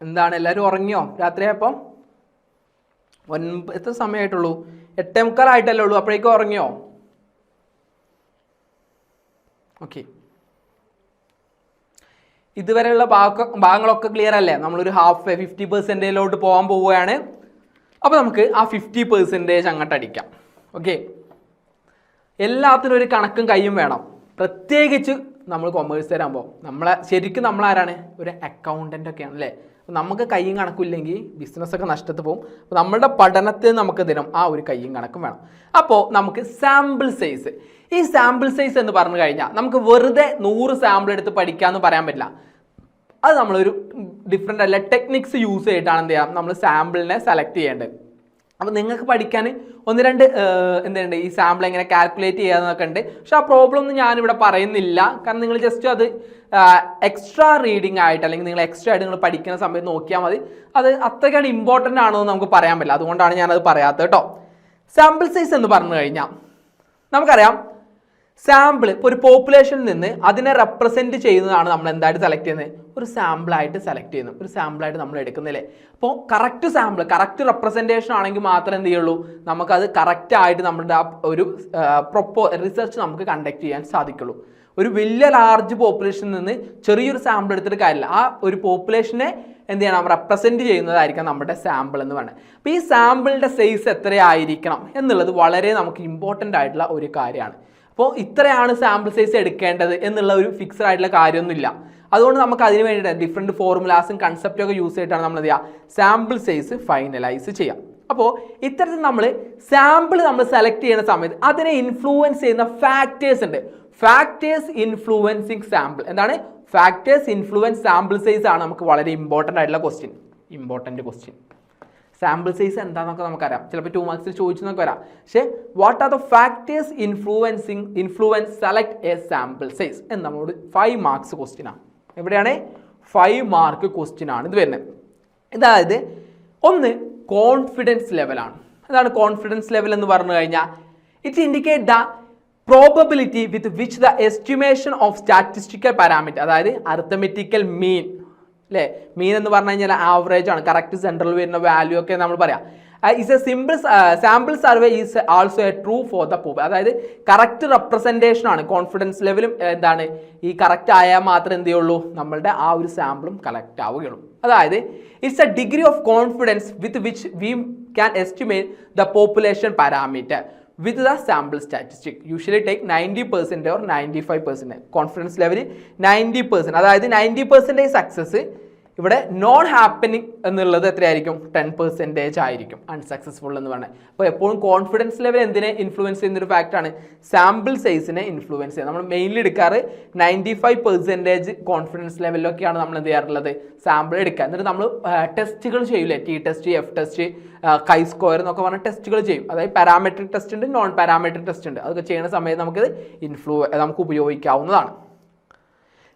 എന്താണ്? എല്ലാവരും ഉറങ്ങിയോ? രാത്രിയായപ്പം? ഒൻപത് എത്ര സമയമായിട്ടുള്ളൂ എട്ടേ മുക്കാലായിട്ടല്ലേ ഉള്ളൂ. അപ്പോഴേക്കും ഉറങ്ങിയോ? ഓക്കെ ഇതുവരെയുള്ള ഭാഗ ഭാഗങ്ങളൊക്കെ ക്ലിയർ അല്ലേ? നമ്മളൊരു ഹാഫ് ഫിഫ്റ്റി പെർസെന്റേജിലോട്ട് പോകാൻ പോവുകയാണ്. അപ്പോൾ നമുക്ക് ആ ഫിഫ്റ്റി പെർസെന്റേജ് അങ്ങോട്ട് അടിക്കാം. ഓക്കെ എല്ലാത്തിനും ഒരു കണക്കും കൈയും വേണം. പ്രത്യേകിച്ച് നമ്മൾ കൊമേഴ്സ് തരാൻ പോകും നമ്മളെ ശരിക്കും നമ്മളാരാണ്? ഒരു അക്കൗണ്ടന്റ് ഒക്കെയാണ് അല്ലേ? നമുക്ക് കയ്യും കണക്കില്ലെങ്കിൽ ബിസിനസ്സൊക്കെ നഷ്ടത്തിൽ പോകും അപ്പോൾ നമ്മുടെ പഠനത്തിൽ നമുക്ക് ദിനം ആ ഒരു കയ്യും കണക്കും വേണം. അപ്പോൾ നമുക്ക് സാമ്പിൾ സൈസ് ഈ സാമ്പിൾ സൈസ് എന്ന് പറഞ്ഞു കഴിഞ്ഞാൽ നമുക്ക് വെറുതെ നൂറ് സാമ്പിൾ എടുത്ത് പഠിക്കാമെന്ന് പറയാൻ പറ്റില്ല. അത് നമ്മളൊരു ഡിഫറെന്റ് അല്ല ടെക്നിക്സ് യൂസ് ചെയ്തിട്ടാണ് എന്ത് ചെയ്യാം? നമ്മൾ സാമ്പിളിനെ സെലക്ട് ചെയ്യേണ്ടത്. അപ്പോൾ നിങ്ങൾക്ക് പഠിക്കാൻ ഒന്ന് രണ്ട് എന്തുണ്ട് ഈ സാമ്പിൾ എങ്ങനെ കാൽക്കുലേറ്റ് ചെയ്യാന്നൊക്കെ ഉണ്ട്. പക്ഷെ ആ പ്രോബ്ലം ഒന്നും ഞാനിവിടെ പറയുന്നില്ല. കാരണം നിങ്ങൾ ജസ്റ്റ് അത് എക്സ്ട്രാ റീഡിംഗ് ആയിട്ട് അല്ലെങ്കിൽ നിങ്ങൾ എക്സ്ട്രാ ആയിട്ട് നിങ്ങൾ പഠിക്കുന്ന സമയത്ത് നോക്കിയാൽ മതി. അത് അത്രയ്ക്കാണ് ഇമ്പോർട്ടന്റ് ആണോ എന്ന് നമുക്ക് പറയാൻ പറ്റില്ല. അതുകൊണ്ടാണ് ഞാനത് പറയാത്തത് കേട്ടോ. സാമ്പിൾ സൈസ് എന്ന് പറഞ്ഞു കഴിഞ്ഞാൽ നമുക്കറിയാം സാമ്പിൾ ഇപ്പോൾ ഒരു പോപ്പുലേഷനിൽ നിന്ന് അതിനെ റെപ്രസെന്റ് ചെയ്യുന്നതാണ് നമ്മൾ എന്തായിട്ട് സെലക്ട് ചെയ്യുന്നത്? ഒരു സാമ്പിളായിട്ട് സെലക്ട് ചെയ്യുന്നു. ഒരു സാമ്പിളായിട്ട് നമ്മൾ എടുക്കുന്നില്ലേ? അപ്പോൾ കറക്റ്റ് സാമ്പിൾ കറക്റ്റ് റെപ്രസെന്റേഷൻ ആണെങ്കിൽ മാത്രമേ എന്ത് ചെയ്യുള്ളൂ? നമുക്കത് കറക്റ്റായിട്ട് നമ്മുടെ ആ ഒരു പ്രൊപ്പോ റിസർച്ച് നമുക്ക് കണ്ടക്ട് ചെയ്യാൻ സാധിക്കുള്ളൂ. ഒരു വലിയ ലാർജ് പോപ്പുലേഷനിൽ നിന്ന് ചെറിയൊരു സാമ്പിൾ എടുത്തിട്ട് കാര്യമില്ല. ആ ഒരു പോപ്പുലേഷനെ എന്ത് ചെയ്യണം? റെപ്രസെന്റ് ചെയ്യുന്നതായിരിക്കാം നമ്മുടെ സാമ്പിൾ എന്ന് പറയുന്നത് അപ്പോൾ ഈ സാമ്പിളിന്റെ സൈസ് എത്രയായിരിക്കണം എന്നുള്ളത് വളരെ നമുക്ക് ഇമ്പോർട്ടന്റ് ആയിട്ടുള്ള ഒരു കാര്യമാണ്. അപ്പോൾ ഇത്രയാണ് സാമ്പിൾ സൈസ് എടുക്കേണ്ടത് എന്നുള്ള ഒരു ഫിക്സഡ് ആയിട്ടുള്ള കാര്യമൊന്നുമില്ല. അതുകൊണ്ട് നമുക്ക് അതിന് വേണ്ടിയിട്ട് ഡിഫറെന്റ് ഫോർമുലാസും കൺസെപ്റ്റും ഒക്കെ യൂസ് ചെയ്തിട്ടാണ് നമ്മൾ ചെയ്യുക? സാമ്പിൾ സൈസ് ഫൈനലൈസ് ചെയ്യാം അപ്പോൾ ഇത്തരത്തിൽ നമ്മൾ സാമ്പിൾ നമ്മൾ സെലക്ട് ചെയ്യുന്ന സമയത്ത് അതിനെ ഇൻഫ്ലുവൻസ് ചെയ്യുന്ന ഫാക്ടേഴ്സ് ഉണ്ട്. ഫാക്ടേഴ്സ് ഇൻഫ്ലുവൻസിങ് സാമ്പിൾ എന്താണ്? ഫാക്ടേഴ്സ് ഇൻഫ്ലുവൻസ് സാമ്പിൾ സൈസ് ആണ് നമുക്ക് വളരെ ഇമ്പോർട്ടന്റ് ആയിട്ടുള്ള question important question sample size എന്താണെന്നൊക്കെ നമുക്കറിയാം. ചിലപ്പോൾ ടു മാർക്സിൽ ചോദിച്ചു നമുക്ക് വരാം. പക്ഷേ what are the factors influencing influence select a sample size എന്ന് നമ്മളോട് ഫൈവ് മാർക്സ് ക്വസ്റ്റ്യനാണ് എവിടെയാണ്? ഫൈവ് മാർക്ക് ക്വസ്റ്റ്യനാണ് ഇത് വരുന്നത്. അതായത് ഒന്ന് കോൺഫിഡൻസ് ലെവലാണ് അതാണ് കോൺഫിഡൻസ് ലെവൽ എന്ന് പറഞ്ഞു കഴിഞ്ഞാൽ it indicate the probability with which the estimation of statistical parameter അതായത് അർത്തമെറ്റിക്കൽ മീൻ അല്ലേ മീൻ എന്ന് പറഞ്ഞു കഴിഞ്ഞാൽ ആവറേജ് ആണ്. കറക്റ്റ് സെൻട്രൽ വരുന്ന വാല്യൂ ഒക്കെ നമ്മൾ പറയാം. Is a simple sample survey is also a true for the pop അതായത് കറക്റ്റ് റെപ്രസെന്റേഷൻ ആണ്. കോൺഫിഡൻസ് ലെവലും എന്താണ്? ഈ കറക്റ്റ് ആയാൽ മാത്രമേ എന്ത് ചെയ്യുള്ളൂ? നമ്മളുടെ ആ ഒരു സാമ്പിളും കളക്റ്റ് ആവുകയുള്ളൂ. അതായത് it's a degree of confidence with which we can estimate the population parameter usually take ninety percent or ninety five percent confidence level ninety percent അതായത് നയന്റി പെർസെന്റേജ് സക്സസ് ഇവിടെ നോൺ ഹാപ്പനിങ് എന്നുള്ളത് എത്രയായിരിക്കും? Ten percentage ആയിരിക്കും. Unsuccessful എന്ന് പറഞ്ഞത് അപ്പോൾ എപ്പോഴും confidence level എന്തിനെ ഇൻഫ്ലുവൻസ് ചെയ്യുന്നൊരു ഫാക്റ്റാണ് സാമ്പിൾ സൈസിനെ ഇൻഫ്ലുവൻസ് ചെയ്യുന്നത് നമ്മൾ മെയിൻലി എടുക്കാറ് നയന്റി ഫൈവ് പെർസെന്റേജ് കോൺഫിഡൻസ് ലെവലിലൊക്കെയാണ് നമ്മൾ എന്ത് ചെയ്യാറുള്ളത്? സാമ്പിൾ എടുക്കുക. എന്നിട്ട് നമ്മൾ ടെസ്റ്റുകൾ ചെയ്യില്ലേ T test F test chi square എന്നൊക്കെ പറഞ്ഞ ടെസ്റ്റുകൾ ചെയ്യും. അതായത് പാരാമെട്രിക് ടെസ്റ്റ് ഉണ്ട് നോൺ പാരാമെട്രിക് ടെസ്റ്റ് ഉണ്ട്. അതൊക്കെ ചെയ്യുന്ന സമയത്ത് നമുക്കിത് ഇൻഫ്ലൂ നമുക്ക് ഉപയോഗിക്കാവുന്നതാണ്.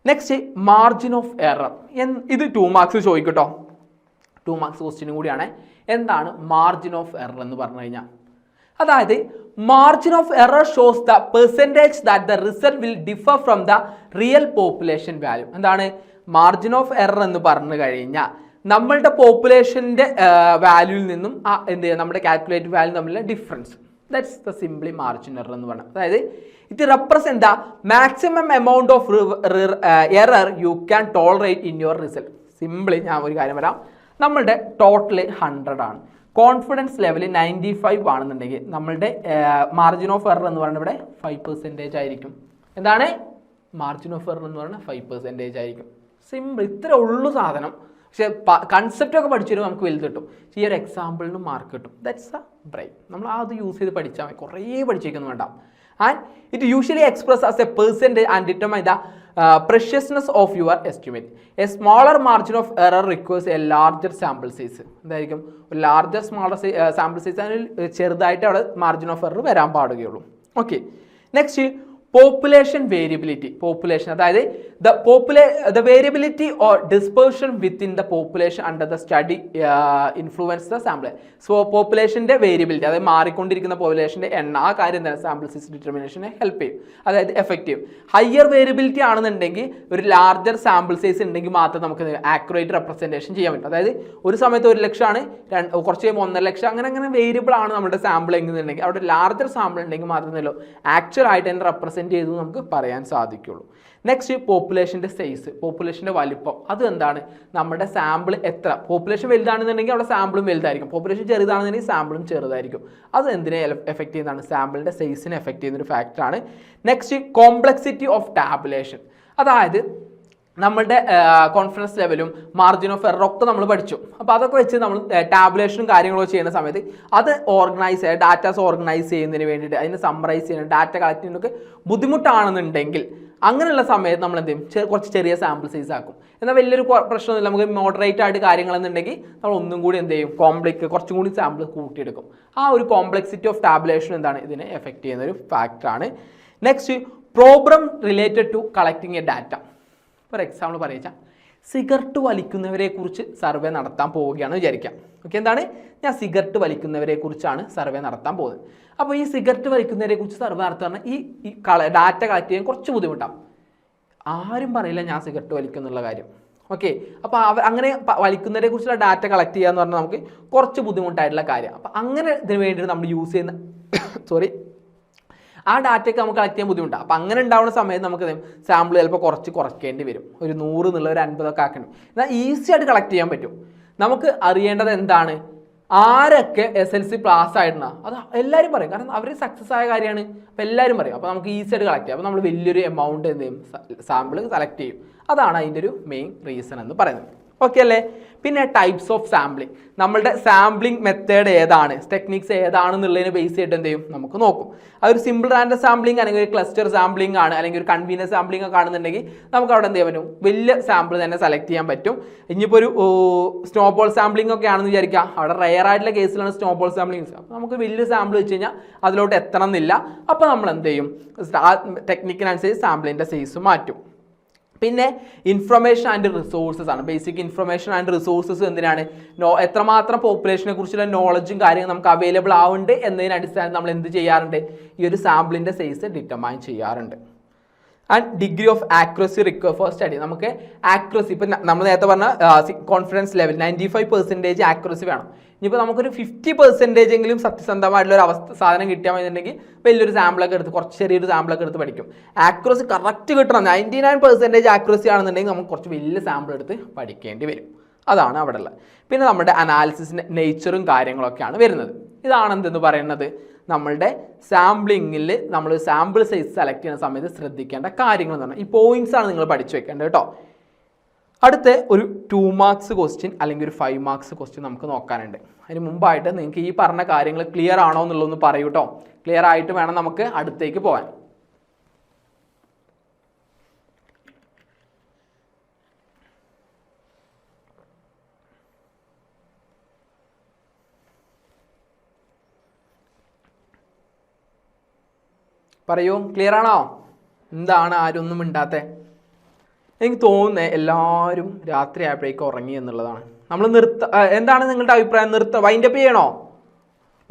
നെക്സ്റ്റ് മാർജിൻ ഓഫ് എറർ ഇത് ടു മാർക്സ് ചോദിക്കട്ടോ. ടു മാർക്സ് ക്വസ്റ്റ്യനും കൂടിയാണ്. എന്താണ് മാർജിൻ ഓഫ് എറർ എന്ന് പറഞ്ഞു കഴിഞ്ഞാൽ അതായത് margin of error shows the percentage that the result will differ from the real population value എന്താണ് മാർജിൻ ഓഫ് എറർ എന്ന് പറഞ്ഞു കഴിഞ്ഞാൽ നമ്മളുടെ പോപ്പുലേഷന്റെ വാല്യൂവിൽ നിന്നും ആ എന്ത് ചെയ്യുക? നമ്മുടെ കാൽക്കുലേറ്റ് വാല്യൂ തമ്മിലുള്ള difference that's the simply margin error എന്ന് പറയുന്നത് അതായത് it represent the maximum amount of error you can tolerate in your result simply ഞാൻ ഒരു കാര്യം വരാം നമ്മളുടെ ടോട്ടൽ ഹൺഡ്രഡ് ആണ്. കോൺഫിഡൻസ് ലെവൽ നയന്റി ഫൈവ് ആണെന്നുണ്ടെങ്കിൽ നമ്മളുടെ മാർജിൻ ഓഫ് എറർ എന്ന് പറയുന്നത് ഇവിടെ ഫൈവ് പെർസെന്റേജ് ആയിരിക്കും. എന്താണ്? മാർജിൻ ഓഫ് എറർ എന്ന് പറയുന്നത് ഫൈവ് പെർസെന്റേജ് ആയിരിക്കും. സിമ്പിൾ ഇത്ര ഉള്ളു സാധനം. പക്ഷെ കൺസെപ്റ്റ് ഒക്കെ പഠിച്ചു നമുക്ക് വലുത് കിട്ടും. ഈ ഒരു എക്സാമ്പിളിന് മാർക്ക് കിട്ടും. ദാറ്റ്സ് എ ബ്രെയിൻ നമ്മൾ അത് യൂസ് ചെയ്ത് പഠിച്ചാൽ മതി. കുറേ പഠിച്ചേക്കൊന്നും വേണ്ട. And it usually express as a percent and determine the preciseness of your estimate a smaller margin of error requires a larger sample size എന്തായിരിക്കും? ഒരു ലാർജർ സ്മോളർ സാമ്പിൾ സൈസ് അതിൽ ചെറുതായിട്ട് അവിടെ മാർജിൻ ഓഫ് എറർ വരാൻ പാടുകയുള്ളൂ. Okay next population variability population അതായത് the population the variability or dispersion within the population under the study influence the sample so പോപ്പുലേഷന്റെ variability അതായത് മാറിക്കൊണ്ടിരിക്കുന്ന പോപ്പുലേഷന്റെ എണ്ണ ആ കാര്യം തന്നെ സാമ്പിൾ സിസ് ഡിറ്റർമിനേഷനെ ഹെൽപ്പ് ചെയ്യും. അതായത് എഫക്റ്റീവ് ഹയർ വേരിയബിലിറ്റി ആണെന്നുണ്ടെങ്കിൽ ഒരു ലാർജർ സാമ്പിൾ സൈസ് ഉണ്ടെങ്കിൽ മാത്രം നമുക്ക് ആക്യുറേറ്റ് റെപ്രസെന്റേഷൻ ചെയ്യാൻ പറ്റും. അതായത് ഒരു സമയത്ത് ഒരു ലക്ഷമാണ് രണ്ട് കുറച്ച് കഴിയുമ്പോൾ ഒന്നര ലക്ഷം അങ്ങനെ അങ്ങനെ വേരിയബിൾ ആണ് നമ്മുടെ സാമ്പിൾ എങ്ങനെയുണ്ടെങ്കിൽ അവിടെ ലാർജർ സാമ്പിൾ ഉണ്ടെങ്കിൽ മാത്രമേ ആക്ച്വൽ ആയിട്ട് തന്നെ റെപ്രസെന്റ് ചെയ്തു നമുക്ക് പറയാൻ സാധിക്കുള്ളൂ. നെക്സ്റ്റ് പോപ്പുലേഷന്റെ സൈസ് പോപ്പുലേഷന്റെ വലിപ്പം. അത് എന്താണ് നമ്മുടെ സാമ്പിൾ എത്ര? പോപ്പുലേഷൻ വലുതാണെന്നുണ്ടെങ്കിൽ അവിടെ സാമ്പിളും വലുതായിരിക്കും. പോപ്പുലേഷൻ ചെറുതാണെന്നുണ്ടെങ്കിൽ സാമ്പിളും ചെറുതായിരിക്കും. അത് എന്തിനെ എഫക്റ്റ് ചെയ്യുന്നതാണ്? സാമ്പിളിന്റെ സൈസിനെ എഫക്റ്റ് ചെയ്യുന്നൊരു ഫാക്ടറാണ് നെക്സ്റ്റ് കോംപ്ലക്സിറ്റി ഓഫ് ടാബുലേഷൻ അതായത് നമ്മളുടെ കോൺഫിഡൻസ് ലെവലും മാർജിൻ ഓഫ് എറർ ഒക്കെ നമ്മൾ പഠിച്ചു. അപ്പോൾ അതൊക്കെ വെച്ച് നമ്മൾ ടാബുലേഷനും കാര്യങ്ങളൊക്കെ ചെയ്യുന്ന സമയത്ത് അത് ഓർഗനൈസ് ചെയ്യുക ഡാറ്റാസ് ഓർഗനൈസ് ചെയ്യുന്നതിന് വേണ്ടിയിട്ട് അതിനെ സമ്മറൈസ് ചെയ്യുന്ന ഡാറ്റ കളക്ട് ചെയ്യുന്നതൊക്കെ ബുദ്ധിമുട്ടാണെന്നുണ്ടെങ്കിൽ അങ്ങനെയുള്ള സമയത്ത് നമ്മൾ എന്ത് ചെയ്യും? കുറച്ച് ചെറിയ സാമ്പിൾ സൈസ് ആക്കും. എന്നാൽ വലിയൊരു പ്രശ്നമൊന്നുമില്ല. നമുക്ക് മോഡറേറ്റ് ആയിട്ട് കാര്യങ്ങളെന്നുണ്ടെങ്കിൽ നമ്മൾ ഒന്നും കൂടി എന്ത് ചെയ്യും? കോംപ്ലിക്ക് കുറച്ചും കൂടി സാമ്പിൾ കൂട്ടിയെടുക്കും. ആ ഒരു കോംപ്ലക്സിറ്റി ഓഫ് ടാബുലേഷൻ എന്താണ്? ഇതിനെ എഫക്റ്റ് ചെയ്യുന്ന ഒരു ഫാക്ടറാണ് next problem related to collecting a data for example പറയുക സിഗരറ്റ് വലിക്കുന്നവരെ കുറിച്ച് സർവേ നടത്താൻ പോവുകയാണ് വിചാരിക്കാം. ഓക്കെ എന്താണ്? ഞാൻ സിഗരറ്റ് വലിക്കുന്നവരെ കുറിച്ചാണ് സർവേ നടത്താൻ പോകുന്നത് അപ്പോൾ ഈ സിഗരറ്റ് വലിക്കുന്നവരെ കുറിച്ച് സർവേ നടത്താൻ ഈ കള ഡാറ്റ കളക്ട് ചെയ്യാൻ കുറച്ച് ബുദ്ധിമുട്ടാണ് ആരും പറയില്ല ഞാൻ സിഗരറ്റ് വലിക്കുന്നുള്ള കാര്യം. ഓക്കെ അപ്പോൾ അവ അങ്ങനെ വലിക്കുന്നതിനെ കുറിച്ചുള്ള ഡാറ്റ കളക്ട് ചെയ്യുക എന്ന് പറഞ്ഞാൽ നമുക്ക് കുറച്ച് ബുദ്ധിമുട്ടായിട്ടുള്ള കാര്യം. അപ്പോൾ അങ്ങനെ ഇതിന് വേണ്ടിയിട്ട് നമ്മൾ യൂസ് ചെയ്യുന്ന സോറി ആ ഡാറ്റയൊക്കെ നമുക്ക് കളക്ട് ചെയ്യാൻ ബുദ്ധിമുട്ടാണ് അപ്പം അങ്ങനെ ഉണ്ടാവുന്ന സമയത്ത് നമുക്ക് സാമ്പിൾ ചിലപ്പോൾ കുറച്ച് കുറയ്ക്കേണ്ടി വരും. ഒരു നൂറ് എന്നുള്ള ഒരു അൻപതൊക്കെ ആക്കണം എന്നാൽ ഈസി ആയിട്ട് കളക്ട് ചെയ്യാൻ പറ്റും. നമുക്ക് അറിയേണ്ടത് എന്താണ്? ആരൊക്കെ എസ് എൽ സി പാസ് ആയിരുന്ന അത് എല്ലാവരും പറയും. കാരണം അവർ സക്സസ് ആയ കാര്യമാണ്. അപ്പോൾ എല്ലാവരും പറയും. അപ്പോൾ നമുക്ക് ഈസി ആയിട്ട് കളക്ട് ചെയ്യാം. അപ്പോൾ നമ്മൾ വലിയൊരു എമൗണ്ട് എന്ത് ചെയ്യും? സാമ്പിൾ സെലക്ട് ചെയ്യും. അതാണ് അതിന്റെ ഒരു മെയിൻ റീസൺ എന്ന് പറയുന്നത്. ഓക്കെ അല്ലേ? പിന്നെ ടൈപ്സ് ഓഫ് സാമ്പിളിംഗ് നമ്മളുടെ സാമ്പിളിംഗ് മെത്തേഡ് ഏതാണ്? ടെക്നിക്സ് ഏതാണെന്നുള്ളതിനെ ബേസ് ചെയ്തിട്ട് എന്ത് ചെയ്യും? നമുക്ക് നോക്കും. അതൊരു സിമ്പിൾ റാൻഡം സാമ്പിളിംഗ് അല്ലെങ്കിൽ ഒരു ക്ലസ്റ്റർ സാമ്പിളിംഗ് ആണ് അല്ലെങ്കിൽ ഒരു കൺവീനിയൻ സാമ്പിളിംഗ് ഒക്കെ ആണെന്നുണ്ടെങ്കിൽ നമുക്ക് അവിടെ എന്ത് ചെയ്യാൻ പറ്റും? വലിയ സാമ്പിൾ തന്നെ സെലക്ട് ചെയ്യാൻ പറ്റും. ഇനിയിപ്പോൾ ഒരു സ്നോബോൾ സാമ്പിളിംഗ് ഒക്കെ ആണെന്ന് വിചാരിക്കുക. അവിടെ റയർ ആയിട്ടുള്ള കേസിലാണ് സ്നോബോൾ സാമ്പിളിംഗ് അപ്പോൾ നമുക്ക് വലിയ സാമ്പിൾ വെച്ച് കഴിഞ്ഞാൽ അതിലോട്ട് എത്തണം എന്നില്ല. അപ്പോൾ നമ്മൾ എന്ത് ചെയ്യും? ടെക്നിക്കിനനുസരിച്ച് സാമ്പിളിന്റെ സൈസ് മാറ്റും. പിന്നെ ഇൻഫർമേഷൻ ആൻഡ് റിസോഴ്സസ് ആണ്. ബേസിക് ഇൻഫർമേഷൻ ആൻഡ് റിസോഴ്സസ് എന്തിനാണ്? നോ എത്രമാത്രം പോപ്പുലേഷനെ കുറിച്ചുള്ള നോളജും കാര്യങ്ങളും നമുക്ക് അവൈലബിൾ ആവുന്നുണ്ട് എന്നതിന് അടിസ്ഥാനത്തിൽ നമ്മൾ എന്ത് ചെയ്യാറുണ്ട്? ഈ ഒരു സാമ്പിളിന്റെ സൈസ് ഡിറ്റർമൈൻ ചെയ്യാറുണ്ട്. And degree of accuracy require for study നമുക്ക് ആക്യുറസി ഇപ്പം നമ്മൾ നേരത്തെ പറഞ്ഞ confidence level ninety five percentage accuracy വേണം. ഇനിയിപ്പോൾ നമുക്കൊരു ഫിഫ്റ്റി പെർസെന്റേജ് എങ്കിലും സത്യസന്ധമായിട്ടുള്ള ഒരു അവസ്ഥ സാധനം കിട്ടിയാൽ മതിയിട്ടുണ്ടെങ്കിൽ വലിയൊരു സാമ്പിളൊക്കെ എടുത്ത് കുറച്ച് ചെറിയൊരു സാമ്പിളൊക്കെ എടുത്ത് പഠിക്കും. ആക്യുറസി കറക്റ്റ് കിട്ടണം. നയന്റി നയൻ പെർസെന്റേജ് ആക്യുറസി ആണെന്നുണ്ടെങ്കിൽ നമുക്ക് കുറച്ച് വലിയ സാമ്പിൾ എടുത്ത് പഠിക്കേണ്ടി വരും. അതാണ് അവിടെ ഉള്ളത്. പിന്നെ നമ്മുടെ അനാലിസിസിന്റെ നേച്ചറും കാര്യങ്ങളൊക്കെയാണ് വരുന്നത്. ഇതാണ് എന്തെന്ന് പറയുന്നത്? നമ്മളുടെ സാമ്പിളിങ്ങിൽ നമ്മൾ സാമ്പിൾ സൈസ് സെലക്ട് ചെയ്യുന്ന സമയത്ത് ശ്രദ്ധിക്കേണ്ട കാര്യങ്ങൾ എന്ന് പറഞ്ഞാൽ ഈ പോയിന്റ്സ് ആണ് നിങ്ങൾ പഠിച്ചു വെക്കേണ്ടത് കേട്ടോ. അടുത്ത ഒരു ടു മാർക്സ് ക്വസ്റ്റ്യൻ അല്ലെങ്കിൽ ഒരു ഫൈവ് മാർക്സ് ക്വസ്റ്റ്യൻ നമുക്ക് നോക്കാനുണ്ട്. അതിന് മുമ്പായിട്ട് നിങ്ങൾക്ക് ഈ പറഞ്ഞ കാര്യങ്ങൾ ക്ലിയർ ആണോ എന്നുള്ളതൊന്ന് പറയൂ കേട്ടോ ക്ലിയർ ആയിട്ട് വേണം നമുക്ക് അടുത്തേക്ക് പോകാൻ. പറയൂ ക്ലിയർ ആണോ? എന്താണ് ആരും ഒന്നും മിണ്ടാത്തെ? എനിക്ക് തോന്നുന്നത് എല്ലാവരും രാത്രി ആയപ്പോഴേക്കും ഉറങ്ങി എന്നുള്ളതാണ്. നമ്മൾ നിർത്ത എന്താണ് നിങ്ങളുടെ അഭിപ്രായം? നിർത്ത വൈൻഡപ്പ് ചെയ്യണോ?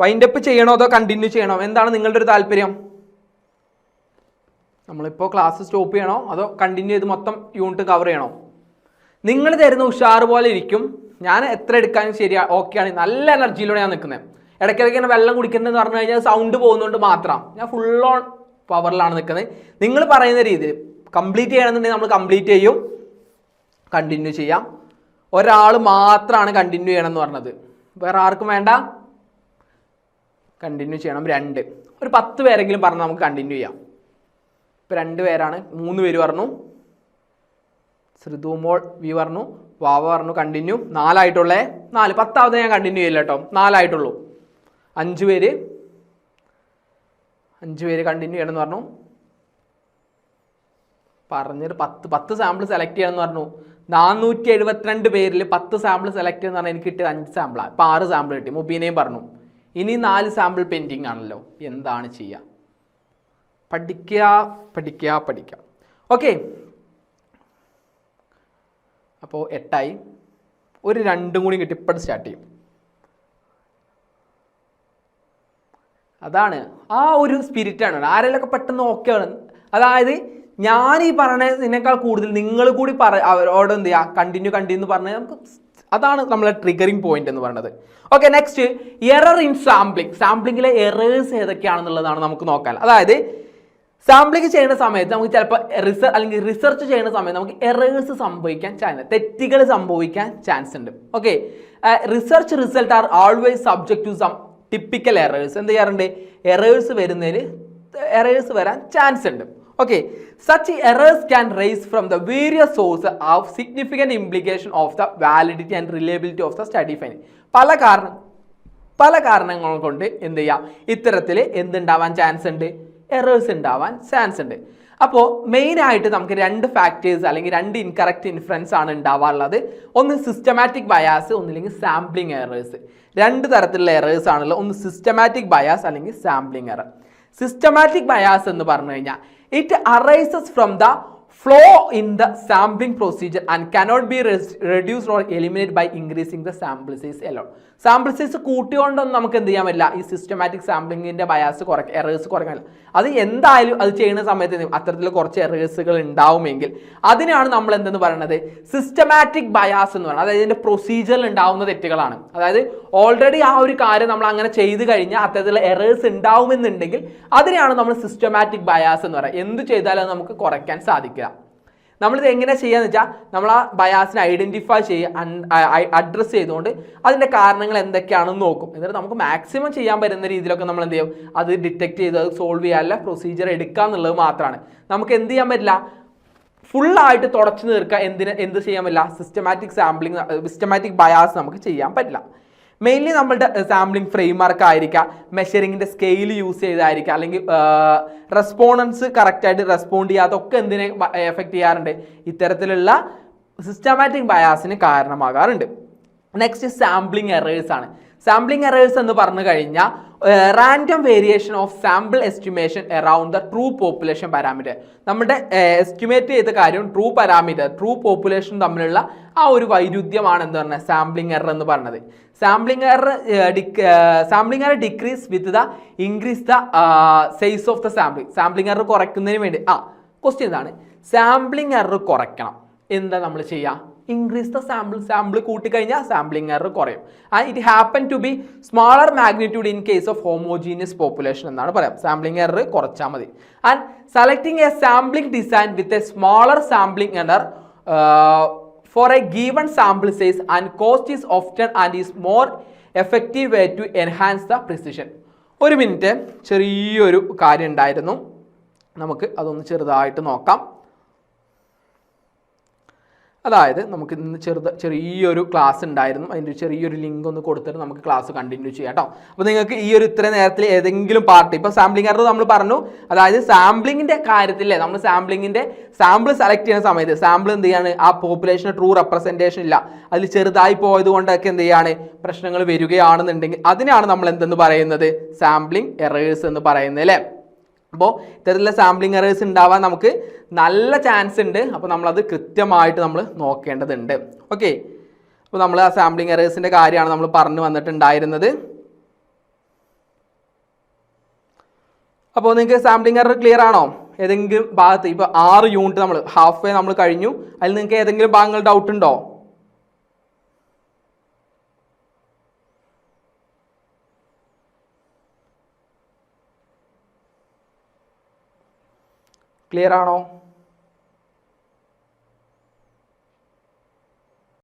വൈൻഡപ്പ് ചെയ്യണോ അതോ കണ്ടിന്യൂ ചെയ്യണോ? എന്താണ് നിങ്ങളുടെ ഒരു താല്പര്യം? നമ്മളിപ്പോൾ ക്ലാസ് സ്റ്റോപ്പ് ചെയ്യണോ അതോ കണ്ടിന്യൂ ചെയ്ത് മൊത്തം യൂണിറ്റ് കവർ ചെയ്യണോ? നിങ്ങൾ തരുന്ന ഉഷാർ പോലെ ഇരിക്കും. ഞാൻ എത്ര എടുക്കാനും ശരിയാ ഓക്കെയാണ് നല്ല എനർജിയിലൂടെ ഞാൻ നിൽക്കുന്നത് ഇടയ്ക്കിടയ്ക്ക് ഇങ്ങനെ വെള്ളം കുടിക്കുന്നതെന്ന് പറഞ്ഞു കഴിഞ്ഞാൽ സൗണ്ട് പോകുന്നതുകൊണ്ട് മാത്രം. ഞാൻ ഫുൾ ഓൺ പവറിലാണ് നിൽക്കുന്നത് നിങ്ങൾ പറയുന്ന രീതിയിൽ കംപ്ലീറ്റ് ചെയ്യണമെന്നുണ്ടെങ്കിൽ നമ്മൾ കംപ്ലീറ്റ് ചെയ്യും. കണ്ടിന്യൂ ചെയ്യാം. ഒരാൾ മാത്രമാണ് കണ്ടിന്യൂ ചെയ്യണം എന്ന് പറഞ്ഞത്. വേറെ ആർക്കും വേണ്ട. കണ്ടിന്യൂ ചെയ്യണം. രണ്ട്. ഒരു പത്ത് പേരെങ്കിലും പറഞ്ഞ് നമുക്ക് കണ്ടിന്യൂ ചെയ്യാം. ഇപ്പോൾ രണ്ട് പേരാണ്. മൂന്ന് പേര് പറഞ്ഞു. ശ്രുതുമോൾ വി പറഞ്ഞു. വാവ പറഞ്ഞു കണ്ടിന്യൂ നാലായിട്ടുള്ളേ? നാല്. പത്താമത് ഞാൻ കണ്ടിന്യൂ ചെയ്യില്ല കേട്ടോ. നാലായിട്ടുള്ളൂ. അഞ്ച് പേര്. അഞ്ച് പേര് കണ്ടിന്യൂ ചെയ്യണമെന്ന് പറഞ്ഞു. പറഞ്ഞൊരു പത്ത് പത്ത് സാമ്പിൾ സെലക്ട് ചെയ്യണമെന്ന് പറഞ്ഞു. നാനൂറ്റി എഴുപത്തിരണ്ട് പേരിൽ പത്ത് സാമ്പിൾ സെലക്ട് ചെയ്യുന്ന പറഞ്ഞാൽ എനിക്ക് കിട്ടിയത് അഞ്ച് സാമ്പിളാണ് ഇപ്പം ആറ് സാമ്പിൾ കിട്ടി. മുബീനയും പറഞ്ഞു. ഇനി നാല് സാമ്പിൾ പെൻഡിങ് ആണല്ലോ. എന്താണ് ചെയ്യുക പഠിക്കുക പഠിക്കുക പഠിക്കുക ഓക്കെ അപ്പോൾ എട്ടായി. ഒരു രണ്ടും കൂടി കിട്ടി. ഇപ്പം സ്റ്റാർട്ട് ചെയ്യും. അതാണ്. ആ ഒരു സ്പിരിറ്റാണ് ആരെങ്കിലൊക്കെ പെട്ടെന്ന് ഓക്കെ ആണ്. അതായത് ഞാൻ ഈ പറഞ്ഞതിനേക്കാൾ കൂടുതൽ നിങ്ങൾ കൂടി പറ അവരോട് എന്ത് ചെയ്യുക കണ്ടിന്യൂ കണ്ടിന്യൂ പറഞ്ഞ് നമുക്ക് അതാണ് നമ്മളെ ട്രിഗറിങ് പോയിന്റ് എന്ന് പറയുന്നത് okay next error in sampling സാമ്പിളിങ്ങിലെ errors ഏതൊക്കെയാണെന്നുള്ളതാണ് നമുക്ക് നോക്കാൻ. അതായത് സാമ്പിളിംഗ് ചെയ്യുന്ന സമയത്ത് നമുക്ക് ചിലപ്പോൾ റിസർച്ച് അല്ലെങ്കിൽ റിസർച്ച് ചെയ്യുന്ന സമയത്ത് നമുക്ക് എറേഴ്സ് സംഭവിക്കാൻ ചാൻസ് തെറ്റുകൾ സംഭവിക്കാൻ ചാൻസ് ഉണ്ട്. Okay research result are always subject to some typical errors എന്ത് ചെയ്യാറുണ്ട്? എറേഴ്സ് വരുന്നതിന് എറേഴ്സ് വരാൻ ചാൻസ് ഉണ്ട്. Okay such errors can raise from the various source of significant implication of the validity and reliability of the study fine പല കാരണം പല കാരണങ്ങൾ കൊണ്ട് എന്ത് ചെയ്യാം? ഇത്തരത്തിൽ എന്തുണ്ടാവാൻ ചാൻസ് ഉണ്ട്? എറേഴ്സ് ഉണ്ടാവാൻ ചാൻസ് ഉണ്ട്. അപ്പോൾ മെയിനായിട്ട് നമുക്ക് രണ്ട് ഫാക്ടേഴ്സ് അല്ലെങ്കിൽ രണ്ട് ഇൻകറക്റ്റ് ഇൻഫ്ലുവൻസ് ആണ് ഉണ്ടാവാറുള്ളത്. ഒന്ന് സിസ്റ്റമാറ്റിക് ബയാസ് ഒന്നില്ലെങ്കിൽ സാമ്പിളിംഗ് എറേഴ്സ് രണ്ട് തരത്തിലുള്ള എറേഴ്സ് ആണല്ലോ ഒന്ന് സിസ്റ്റമാറ്റിക് ബയാസ് അല്ലെങ്കിൽ സാമ്പിളിംഗ് എറർ സിസ്റ്റമാറ്റിക് ബയാസ് എന്ന് പറഞ്ഞു കഴിഞ്ഞാൽ it arises from the flaw in the sampling procedure and cannot be reduced or eliminate by increasing the sample size alone sample size കൂട്ടിയോണ്ടൊന്നും നമുക്ക് എന്ത് ചെയ്യാൻ പറ്റില്ല. ഈ സിസ്റ്റമാറ്റിക് സാമ്പിളിങ്ങിന്റെ ബയാസ് കുറയ്ക്കുക എറേഴ്സ് കുറയ്ക്കാൻ പറ്റില്ല അത് എന്തായാലും അത് ചെയ്യുന്ന സമയത്ത്? അത്തരത്തിൽ കുറച്ച് എറേഴ്സുകൾ ഉണ്ടാവുമെങ്കിൽ അതിനാണ് നമ്മൾ എന്തെന്ന് പറയുന്നത് സിസ്റ്റമാറ്റിക് ബയാസ് എന്ന് പറയുന്നത് അതായത് ഇതിന്റെ പ്രൊസീജിയറിൽ ഉണ്ടാവുന്ന തെറ്റുകളാണ്. അതായത് ഓൾറെഡി ആ ഒരു കാര്യം നമ്മൾ അങ്ങനെ ചെയ്ത് കഴിഞ്ഞാൽ അത്തരത്തിലുള്ള എറേഴ്സ് ഉണ്ടാവുമെന്നുണ്ടെങ്കിൽ അതിനെയാണ് നമ്മൾ സിസ്റ്റമാറ്റിക് ബയാസ് എന്ന് പറയുന്നത് എന്ത് ചെയ്താലും നമുക്ക് കുറയ്ക്കാൻ സാധിക്കുക നമ്മളിത് എങ്ങനെ ചെയ്യാന്ന് വെച്ചാൽ നമ്മൾ ആ ബയാസിനെ ഐഡന്റിഫൈ ചെയ്യുക അഡ്രസ്സ് ചെയ്തുകൊണ്ട് അതിന്റെ കാരണങ്ങൾ എന്തൊക്കെയാണെന്ന് നോക്കും. എന്നിട്ട് നമുക്ക് മാക്സിമം ചെയ്യാൻ പറ്റുന്ന രീതിയിലൊക്കെ നമ്മൾ എന്ത് ചെയ്യും? അത് ഡിറ്റക്ട് ചെയ്ത് അത് സോൾവ് ചെയ്യാനുള്ള പ്രൊസീജിയർ എടുക്കുക എന്നുള്ളത് മാത്രമാണ് നമുക്ക് എന്ത് ചെയ്യാൻ പറ്റില്ല? ഫുള്ളായിട്ട് തുടച്ചു തീർക്കുക എന്തിന് എന്ത് ചെയ്യാൻ പറ്റില്ല? സിസ്റ്റമാറ്റിക് സാമ്പിളിങ് സിസ്റ്റമാറ്റിക് ബയാസ് നമുക്ക് ചെയ്യാൻ പറ്റില്ല. മെയിൻലി നമ്മളുടെ സാമ്പിളിംഗ് ഫ്രെയിംവർക്ക് ആയിരിക്കാം മെഷറിങ്ങിന്റെ സ്കെയിൽ യൂസ് ചെയ്തായിരിക്കാം അല്ലെങ്കിൽ റെസ്പോണൻസ് കറക്റ്റായിട്ട് റെസ്പോണ്ട് ചെയ്യാത്തൊക്കെ എന്തിനെ എഫക്റ്റ് ചെയ്യാറുണ്ട്? ഇത്തരത്തിലുള്ള സിസ്റ്റമാറ്റിക് ബയാസിന് കാരണമാകാറുണ്ട്. നെക്സ്റ്റ് സാമ്പിളിംഗ് എറേഴ്സ് ആണ്. സാമ്പിളിംഗ് എറേഴ്സ് എന്ന് പറഞ്ഞു കഴിഞ്ഞാൽ random variation of sample estimation around the true population parameter നമ്മുടെ എസ്റ്റിമേറ്റ് ചെയ്ത കാര്യം ട്രൂ പാരാമീറ്റർ ട്രൂ പോപ്പുലേഷൻ തമ്മിലുള്ള ആ ഒരു വൈരുദ്ധ്യമാണ് എന്ന് പറഞ്ഞാൽ സാമ്പിളിംഗ് എറർ എന്ന് പറഞ്ഞത് sampling error sampling error decrease with the increase the size of the sample sampling error കുറയ്ക്കുന്നതിന് വേണ്ടി ആ ക്വസ്റ്റ്യൻ ഇതാണ്. സാമ്പിളിംഗ് എറർ കുറയ്ക്കണം. എന്താ നമ്മൾ ചെയ്യുക ഇൻക്രീസ് ദ സാമ്പിൾ സാമ്പിൾ കൂട്ടിക്കഴിഞ്ഞാൽ സാമ്പിളിംഗ് എറർ കുറയും. And it happen to be smaller magnitude in case of homogeneous population എന്നാണ് പറയാം. സാമ്പിളിംഗ് എറർ കുറച്ചാൽ മതി. And selecting a sampling design with a smaller sampling error for a given sample size and cost is often and is more effective way to enhance the precision ഒരു minute ചെറിയൊരു കാര്യം ഉണ്ടായിരുന്നു. നമുക്ക് അതൊന്ന് ചെറുതായിട്ട് നോക്കാം. അതായത് നമുക്ക് ഇന്ന് ചെറുത് ചെറിയൊരു ക്ലാസ് ഉണ്ടായിരുന്നു. അതിന്റെ ചെറിയൊരു ലിങ്ക് ഒന്ന് കൊടുത്തിട്ട് നമുക്ക് ക്ലാസ് കണ്ടിന്യൂ ചെയ്യാം കേട്ടോ അപ്പോൾ നിങ്ങൾക്ക് ഈ ഒരു ഇത്ര നേരത്തിൽ ഏതെങ്കിലും പാർട്ട് ഇപ്പോൾ സാമ്പിളിംഗ് എറർ നമ്മൾ പറഞ്ഞു. അതായത് സാമ്പിളിങ്ങിന്റെ കാര്യത്തിൽ നമ്മൾ സാമ്പിളിങ്ങിന്റെ സാമ്പിൾ സെലക്ട് ചെയ്യുന്ന സമയത്ത് സാമ്പിൾ എന്ത് ചെയ്യാണ്? ആ പോപ്പുലേഷന് ട്രൂ റെപ്രസെന്റേഷൻ ഇല്ല. അതിൽ ചെറുതായി പോയത് കൊണ്ടൊക്കെ എന്ത് ചെയ്യാണ്? പ്രശ്നങ്ങൾ വരികയാണെന്നുണ്ടെങ്കിൽ അതിനാണ് നമ്മൾ എന്തെന്ന് പറയുന്നത്? സാമ്പിളിംഗ് എറേഴ്സ് എന്ന് പറയുന്നത് അല്ലേ? അപ്പോൾ ഇത്തരത്തിലുള്ള സാമ്പിളിംഗ് എറേഴ്സ് ഉണ്ടാവാൻ നമുക്ക് നല്ല ചാൻസ് ഉണ്ട്. അപ്പോൾ നമ്മളത് കൃത്യമായിട്ട് നമ്മൾ നോക്കേണ്ടതുണ്ട്. ഓക്കെ അപ്പോൾ നമ്മൾ ആ സാമ്പിളിംഗ് എറേഴ്സിന്റെ കാര്യമാണ് നമ്മൾ പറഞ്ഞു വന്നിട്ടുണ്ടായിരുന്നത്. അപ്പോൾ നിങ്ങൾക്ക് സാമ്പിളിംഗ് എറർ ക്ലിയർ ആണോ? ഏതെങ്കിലും ഭാഗത്ത് ഇപ്പോൾ ആറ് യൂണിറ്റ് നമ്മൾ ഹാഫ് വേ നമ്മൾ കഴിഞ്ഞു. അതിൽ നിങ്ങൾക്ക് ഏതെങ്കിലും ഭാഗങ്ങൾ ഡൗട്ട് ഉണ്ടോ? ക്ലിയർ ആണോ?